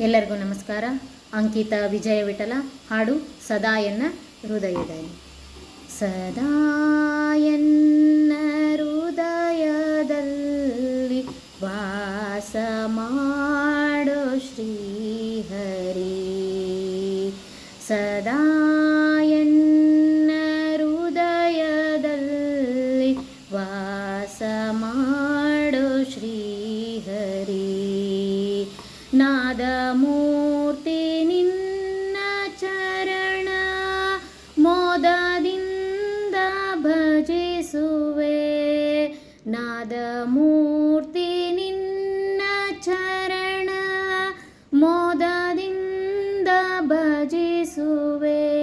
ಎಲ್ಲರಿಗೂ ನಮಸ್ಕಾರ. ಅಂಕಿತ ವಿಜಯ ವಿಠಲ, ಹಾಡು ಸದಾ ಎನ್ನ ಹೃದಯದಲ್ಲಿ. ಸದಾ ಎನ್ನ ಹೃದಯದಲ್ಲಿ ವಾಸ ಮಾಡೋ ಶ್ರೀಹರಿ ಸದಾ ಮೂರ್ತಿ ನಿನ್ನ ಚರಣ ಮೋದದಿಂದ ಭಜಿಸುವೆ. ನಾದ ಮೂರ್ತಿ ನಿನ್ನ ಚರಣ ಮೋದದಿಂದ ಭಜಿಸುವೆ.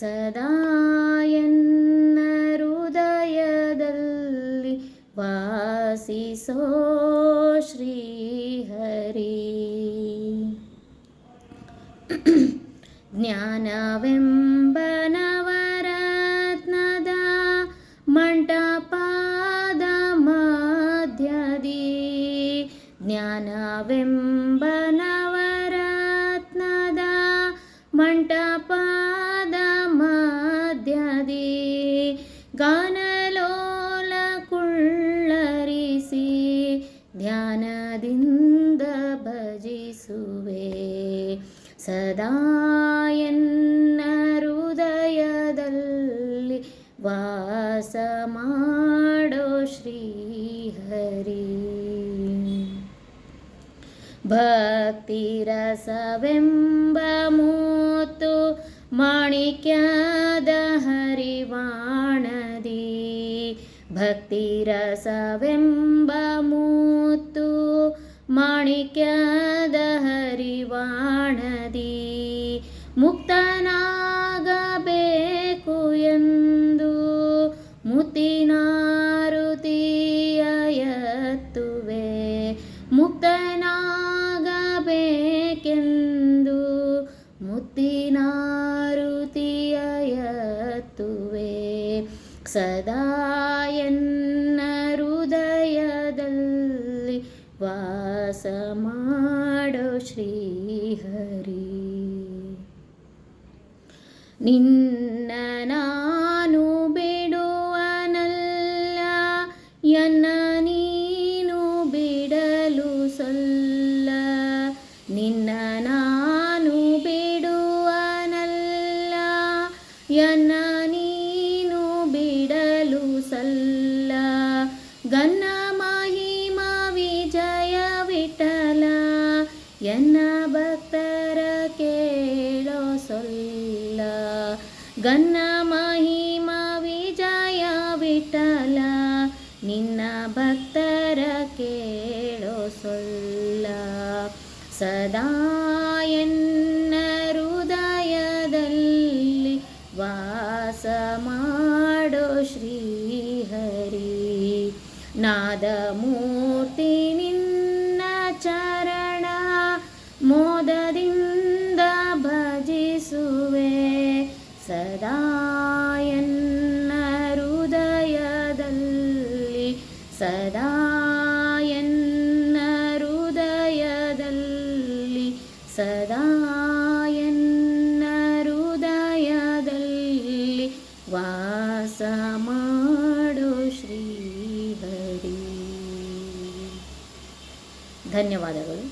ಸದಾ ಎನ್ನ ಹೃದಯದಲ್ಲಿ ವಾಸಿಸೋ ಶ್ರೀಹರಿ ಜ್ಞಾನವೆಂಬ ನವರತ್ನದ ಮಂಟಪಾದ ಮಧ್ಯದಿ. ಜ್ಞಾನವೆಂಬನವರತ್ನದ ಮಂಟಪಾದ ಮಧ್ಯದಿ. ಗಾನಲೋಲ ಕುಳ್ಳರಿಸಿ ಧ್ಯಾನದಿಂದ ಭಜಿಸುವೆ. ಸದಾ ಹೃದಯದಲ್ಲಿ ವಾಸ ಮಾಡೋ ಶ್ರೀಹರಿ ಭಕ್ತಿರಸವೆಂಬ ಮೂತು ಮಾಣಿಕ್ಯದ ಹರಿವಾಣದಿ ಭಕ್ತಿರಸವೆಂಬ ಮೂತು ಮಾಣಿಕ್ಯದ ಹರಿವಾಣದಿ ಮುಕ್ತನಾಗಬೇಕು ಎಂದು ಮುತಿನಾರುತಿಯತ್ತುವೆ ಮುಕ್ತನಾಗಬೇಕೆಂದು ಮುತ್ತಿನಾರುತಿಯ ಎತ್ತುವೆ ಸದಾ ಎನ್ನ ವಾಸ ಮಾಡೋ ಶ್ರೀಹರಿ. ನಿನ್ನ ನಾನು ಬಿಡುವನಲ್ಲ ಎನ್ನ ನೀನು ಬಿಡಲು ಸಲ್ಲ. ನಿನ್ನ ನಾನು ಬಿಡುವನಲ್ಲ ಎನ್ನ ನೀನು ಬಿಡಲು ಸಲ್ಲ. ಗನ್ನ ನಿನ್ನ ಭಕ್ತರ ಕೇಳೋ ಸೊಲ್ಲ ಸದಾ ಎನ್ನ ಹೃದಯದಲ್ಲಿ ವಾಸ ಮಾಡೋ ಶ್ರೀಹರಿ. ನಾದ ಮೂರ್ತಿ ನಿನ್ನ ಚರಣ ಮೋದದಿಂದ ಭಜಿಸುವೆ. ಸದಾ ಸದಾ ಎನ್ನ ಹೃದಯದಲ್ಲಿ ಸದಾ ಎನ್ನ ಹೃದಯದಲ್ಲಿ ವಾಸ ಮಾಡೋ ಶ್ರೀಹರಿ ಧನ್ಯವಾದಗಳು.